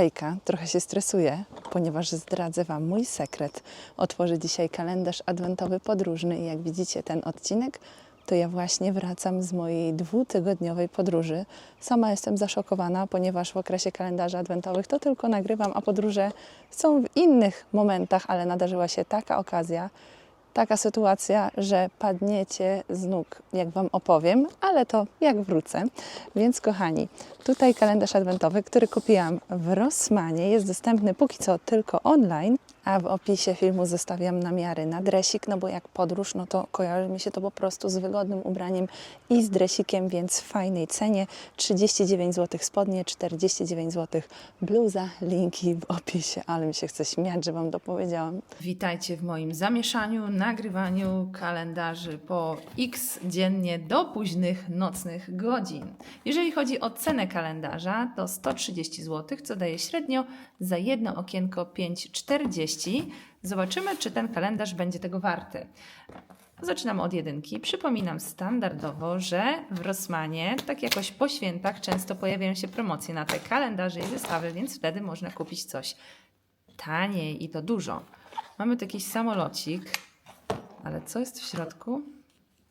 Hejka, trochę się stresuję, ponieważ zdradzę Wam mój sekret. Otworzę dzisiaj kalendarz adwentowy podróżny i jak widzicie ten odcinek, to ja właśnie wracam z mojej dwutygodniowej podróży. Sama jestem zaszokowana, ponieważ w okresie kalendarzy adwentowych to tylko nagrywam, a podróże są w innych momentach, ale nadarzyła się taka okazja, taka sytuacja, że padniecie z nóg, jak Wam opowiem, ale to jak wrócę. Więc kochani, tutaj kalendarz adwentowy, który kupiłam w Rossmanie, jest dostępny póki co tylko online, a w opisie filmu zostawiam namiary na dresik, no bo jak podróż, no to kojarzy mi się to po prostu z wygodnym ubraniem i z dresikiem, więc w fajnej cenie. 39 zł spodnie, 49 zł bluza, linki w opisie, ale mi się chce śmiać, że Wam dopowiedziałam. Witajcie w moim zamieszaniu, nagrywaniu kalendarzy po x dziennie do późnych nocnych godzin. Jeżeli chodzi o cenę kalendarza, to 130 zł, co daje średnio za jedno okienko 5,40. Zobaczymy, czy ten kalendarz będzie tego warty. Zaczynamy od jedynki. Przypominam standardowo, że w Rossmanie, tak jakoś po świętach, często pojawiają się promocje na te kalendarze i wystawy, więc wtedy można kupić coś taniej i to dużo. Mamy tu jakiś samolocik, ale co jest w środku?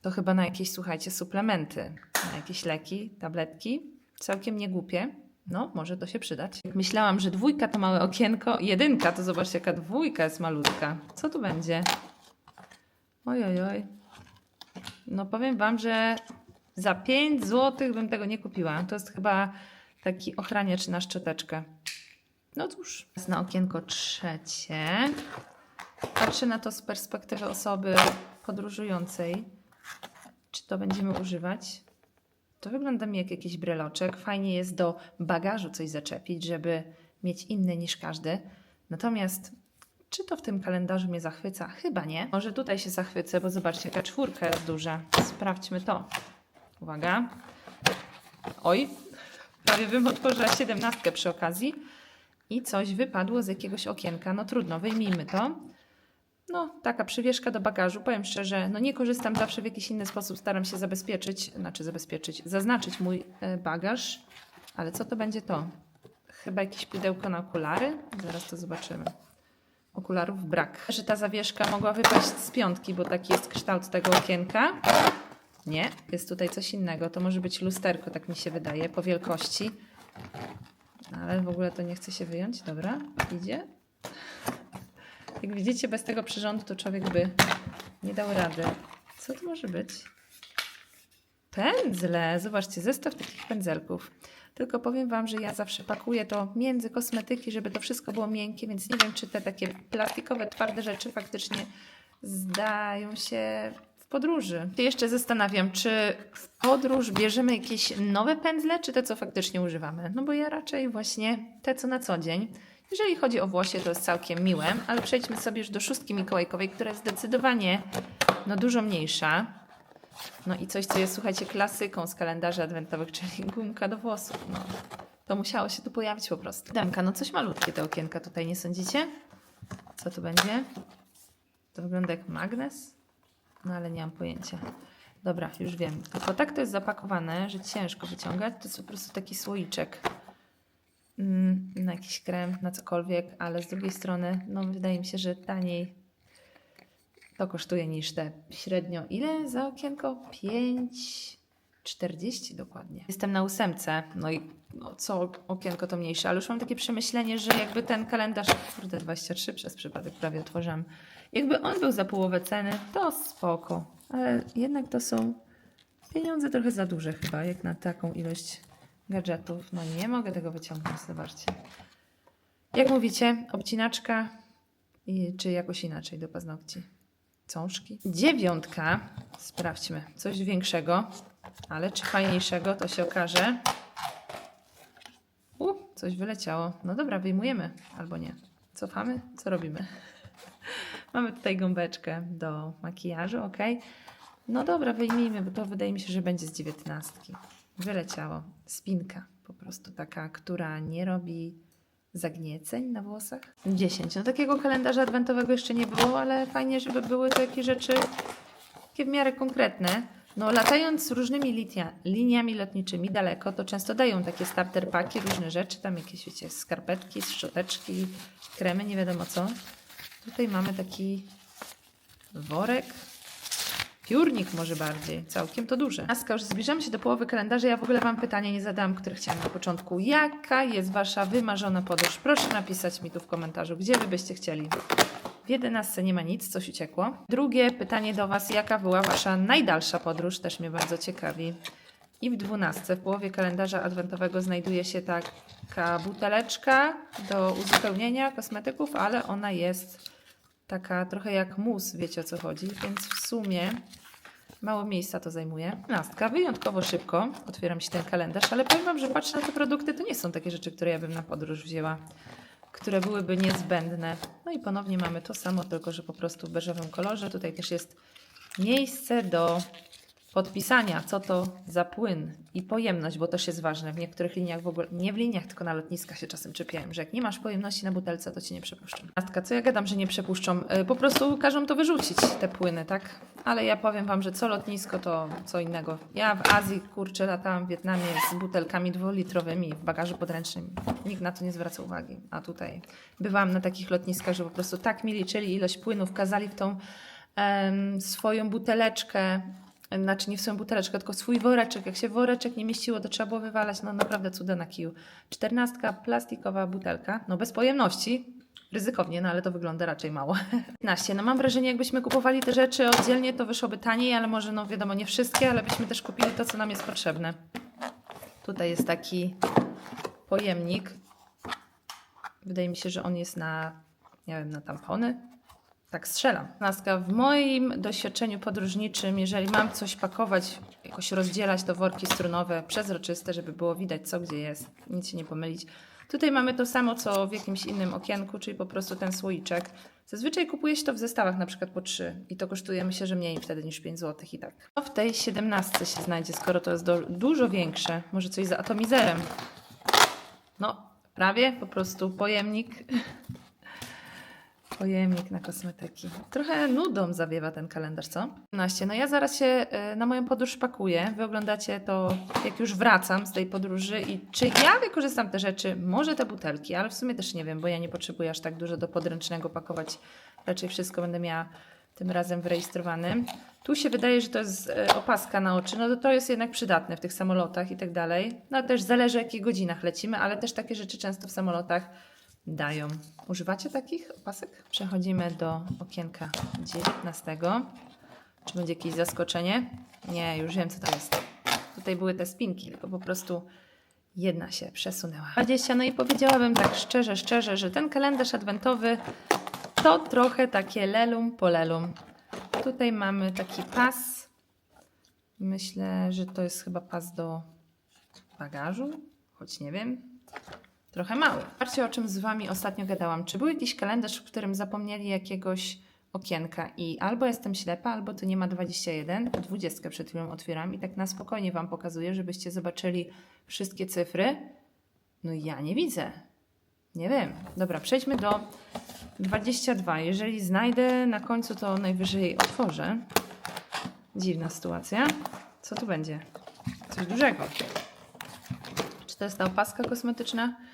To chyba na jakieś, słuchajcie, suplementy, na jakieś leki, tabletki. Całkiem niegłupie. No, może to się przydać. Myślałam, że dwójka to małe okienko, jedynka to zobaczcie, jaka dwójka jest malutka. Co tu będzie? Oj, oj, oj. No powiem Wam, że za 5 zł bym tego nie kupiła. To jest chyba taki ochraniacz na szczoteczkę. No cóż, na okienko trzecie. Patrzę na to z perspektywy osoby podróżującej. Czy to będziemy używać? To wygląda mi jak jakiś breloczek. Fajnie jest do bagażu coś zaczepić, żeby mieć inny niż każdy. Natomiast czy to w tym kalendarzu mnie zachwyca? Chyba nie. Może tutaj się zachwycę, bo zobaczcie, jaka czwórka jest duża. Sprawdźmy to. Uwaga. Oj, prawie bym otworzyła siedemnastkę przy okazji i coś wypadło z jakiegoś okienka. No trudno, wyjmijmy to. No, taka przywieszka do bagażu. Powiem szczerze, no nie korzystam zawsze w jakiś inny sposób. Staram się zabezpieczyć, znaczy zabezpieczyć, zaznaczyć mój e, bagaż. Ale co to będzie to? Chyba jakieś pudełko na okulary? Zaraz to zobaczymy. Okularów brak. Że ta zawieszka mogła wypaść z piątki, bo taki jest kształt tego okienka. Nie, jest tutaj coś innego. To może być lusterko, tak mi się wydaje, po wielkości. Ale w ogóle to nie chce się wyjąć. Dobra, idzie. Jak widzicie, bez tego przyrządu to człowiek by nie dał rady. Co to może być? Pędzle. Zobaczcie, zestaw takich pędzelków. Tylko powiem Wam, że ja zawsze pakuję to między kosmetyki, żeby to wszystko było miękkie, więc nie wiem, czy te takie plastikowe, twarde rzeczy faktycznie zdają się w podróży. Jeszcze zastanawiam, czy w podróż bierzemy jakieś nowe pędzle, czy te, co faktycznie używamy. No bo ja raczej właśnie te, co na co dzień. Jeżeli chodzi o włosie, to jest całkiem miłe, ale przejdźmy sobie już do szóstki mikołajkowej, która jest zdecydowanie no, dużo mniejsza. No i coś, co jest, słuchajcie, klasyką z kalendarzy adwentowych, czyli gumka do włosów. No, to musiało się tu pojawić po prostu. Damka, no coś malutkie te okienka tutaj, nie sądzicie? Co tu będzie? To wygląda jak magnes? No ale nie mam pojęcia. Dobra, już wiem. Tylko tak to jest zapakowane, że ciężko wyciągać. To jest po prostu taki słoiczek na jakiś krem, na cokolwiek, ale z drugiej strony, no wydaje mi się, że taniej to kosztuje niż te średnio. Ile za okienko? 5,40 dokładnie. Jestem na ósemce, no i no, co okienko to mniejsze, ale już mam takie przemyślenie, że jakby ten kalendarz, kurde 23 przez przypadek prawie otworzyłam, jakby on był za połowę ceny, to spoko, ale jednak to są pieniądze trochę za duże chyba, jak na taką ilość gadżetów. No nie mogę tego wyciągnąć, zobaczcie. Jak mówicie, obcinaczka i, czy jakoś inaczej do paznokci? Cążki. Dziewiątka. Sprawdźmy. Coś większego, ale czy fajniejszego, to się okaże. U, coś wyleciało. No dobra, wyjmujemy. Albo nie. Cofamy? Co robimy? Mamy tutaj gąbeczkę do makijażu, ok? No dobra, wyjmijmy, bo to wydaje mi się, że będzie z dziewiętnastki. Wyleciało. Spinka. Po prostu taka, która nie robi zagnieceń na włosach. 10. No takiego kalendarza adwentowego jeszcze nie było, ale fajnie, żeby były to jakieś rzeczy takie w miarę konkretne. No, latając różnymi linia, liniami lotniczymi daleko, to często dają takie starter paki, różne rzeczy, tam jakieś, wiecie, skarpetki, szczoteczki, kremy, nie wiadomo co. Tutaj mamy taki worek, piórnik może bardziej, całkiem to duży. Aska, już zbliżamy się do połowy kalendarza, ja w ogóle Wam pytanie nie zadałam, które chciałam na początku. Jaka jest Wasza wymarzona podróż? Proszę napisać mi tu w komentarzu, gdzie Wy byście chcieli. W jedenastce nie ma nic, coś uciekło. Drugie pytanie do Was, jaka była Wasza najdalsza podróż? Też mnie bardzo ciekawi. I w dwunastce, w połowie kalendarza adwentowego znajduje się taka buteleczka do uzupełnienia kosmetyków, ale ona jest taka trochę jak mus, wiecie o co chodzi, więc w sumie mało miejsca to zajmuje. Nastka, wyjątkowo szybko otwieram się ten kalendarz, ale powiem Wam, że patrzę na te produkty, to nie są takie rzeczy, które ja bym na podróż wzięła, które byłyby niezbędne. No i ponownie mamy to samo, tylko że po prostu w beżowym kolorze. Tutaj też jest miejsce do podpisania, co to za płyn i pojemność, bo też jest ważne. W niektórych liniach w ogóle, nie w liniach, tylko na lotniskach się czasem czepiają, że jak nie masz pojemności na butelce, to cię nie przepuszczą. Nastka, co ja gadam, że nie przepuszczą? Yy, Po prostu każą to wyrzucić, te płyny, tak? Ale ja powiem Wam, że co lotnisko, to co innego. Ja w Azji, kurczę, latałam w Wietnamie z butelkami dwulitrowymi w bagażu podręcznym. Nikt na to nie zwraca uwagi. A tutaj bywałam na takich lotniskach, że po prostu tak mi liczyli ilość płynów, kazali w tą swoją buteleczkę, znaczy nie w swoją buteleczkę, tylko swój woreczek. Jak się woreczek nie mieściło, to trzeba było wywalać. No naprawdę cuda na kiju. Czternastka, plastikowa butelka, no bez pojemności. Ryzykownie, no ale to wygląda raczej mało. 15. No mam wrażenie, jakbyśmy kupowali te rzeczy oddzielnie, to wyszłoby taniej, ale może, no wiadomo, nie wszystkie, ale byśmy też kupili to, co nam jest potrzebne. Tutaj jest taki pojemnik. Wydaje mi się, że on jest na, nie wiem, na tampony. Tak strzelam. Nastka, w moim doświadczeniu podróżniczym, jeżeli mam coś pakować, jakoś rozdzielać, to worki strunowe, przezroczyste, żeby było widać co gdzie jest, nic się nie pomylić. Tutaj mamy to samo, co w jakimś innym okienku, czyli po prostu ten słoiczek. Zazwyczaj kupuje się to w zestawach, na przykład po 3 i to kosztuje myślę, że mniej wtedy niż 5 zł i tak. To w tej 17 się znajdzie, skoro to jest do, dużo większe. Może coś z atomizerem. No, prawie, po prostu pojemnik. Pojemnik na kosmetyki. Trochę nudą zawiewa ten kalendarz, co? 15. No ja zaraz się y, na moją podróż pakuję. Wy oglądacie to, jak już wracam z tej podróży i czy ja wykorzystam te rzeczy, może te butelki, ale w sumie też nie wiem, bo ja nie potrzebuję aż tak dużo do podręcznego pakować. Raczej wszystko będę miała tym razem wyrejestrowanym. Tu się wydaje, że to jest e, opaska na oczy, no to to jest jednak przydatne w tych samolotach i tak dalej. No też zależy o jakich godzinach lecimy, ale też takie rzeczy często w samolotach dają. Używacie takich opasek? Przechodzimy do okienka 19. Czy będzie jakieś zaskoczenie? Nie, już wiem co to jest. Tutaj były te spinki, tylko po prostu jedna się przesunęła. 20. No i powiedziałabym tak szczerze, szczerze, że ten kalendarz adwentowy to trochę takie lelum po lelum. Tutaj mamy taki pas. Myślę, że to jest chyba pas do bagażu, choć nie wiem. Trochę mały. Patrzcie, o czym z Wami ostatnio gadałam. Czy był jakiś kalendarz, w którym zapomnieli jakiegoś okienka i albo jestem ślepa, albo to nie ma 21, 20 przed chwilą otwieram i tak na spokojnie Wam pokazuję, żebyście zobaczyli wszystkie cyfry. No ja nie widzę. Nie wiem. Dobra, przejdźmy do 22. Jeżeli znajdę na końcu, to najwyżej otworzę. Dziwna sytuacja. Co tu będzie? Coś dużego. Czy to jest ta opaska kosmetyczna?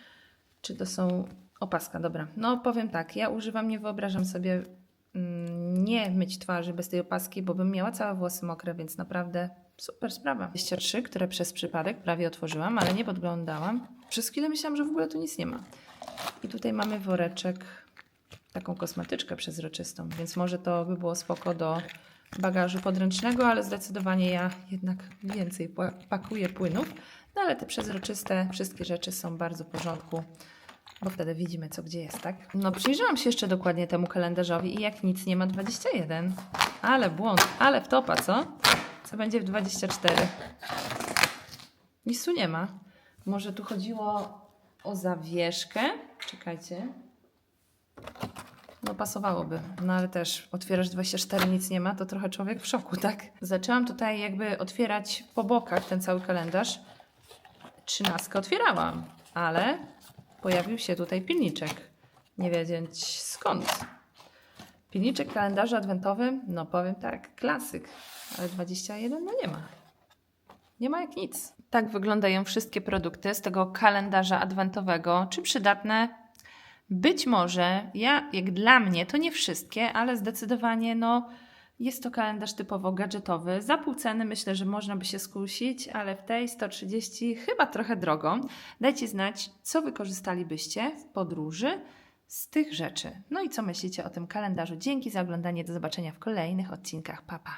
Czy to są opaska? Dobra. No powiem tak, ja używam, nie wyobrażam sobie mm, nie myć twarzy bez tej opaski, bo bym miała całe włosy mokre, więc naprawdę super sprawa. 23, które przez przypadek prawie otworzyłam, ale nie podglądałam. Przez chwilę myślałam, że w ogóle tu nic nie ma. I tutaj mamy woreczek, taką kosmetyczkę przezroczystą, więc może to by było spoko do bagażu podręcznego, ale zdecydowanie ja jednak więcej pakuję płynów. No ale te przezroczyste wszystkie rzeczy są bardzo w porządku, bo wtedy widzimy co gdzie jest, tak? No przyjrzałam się jeszcze dokładnie temu kalendarzowi i jak nic nie ma 21. Ale błąd, ale wtopa, co? Co będzie w 24? Nic tu nie ma. Może tu chodziło o zawieszkę? Czekajcie. No pasowałoby, no ale też otwierasz 24, nic nie ma, to trochę człowiek w szoku, tak? Zaczęłam tutaj jakby otwierać po bokach ten cały kalendarz. Trzynastkę otwierałam, ale pojawił się tutaj pilniczek. Nie wiedzieć skąd. Pilniczek kalendarza adwentowym, no powiem tak, klasyk, ale 21 no nie ma. Nie ma jak nic. Tak wyglądają wszystkie produkty z tego kalendarza adwentowego. Czy przydatne? Być może, ja, jak dla mnie, to nie wszystkie, ale zdecydowanie no, jest to kalendarz typowo gadżetowy. Za pół ceny myślę, że można by się skusić, ale w tej 130 chyba trochę drogo. Dajcie znać, co wykorzystalibyście w podróży z tych rzeczy. No i co myślicie o tym kalendarzu? Dzięki za oglądanie. Do zobaczenia w kolejnych odcinkach. Papa.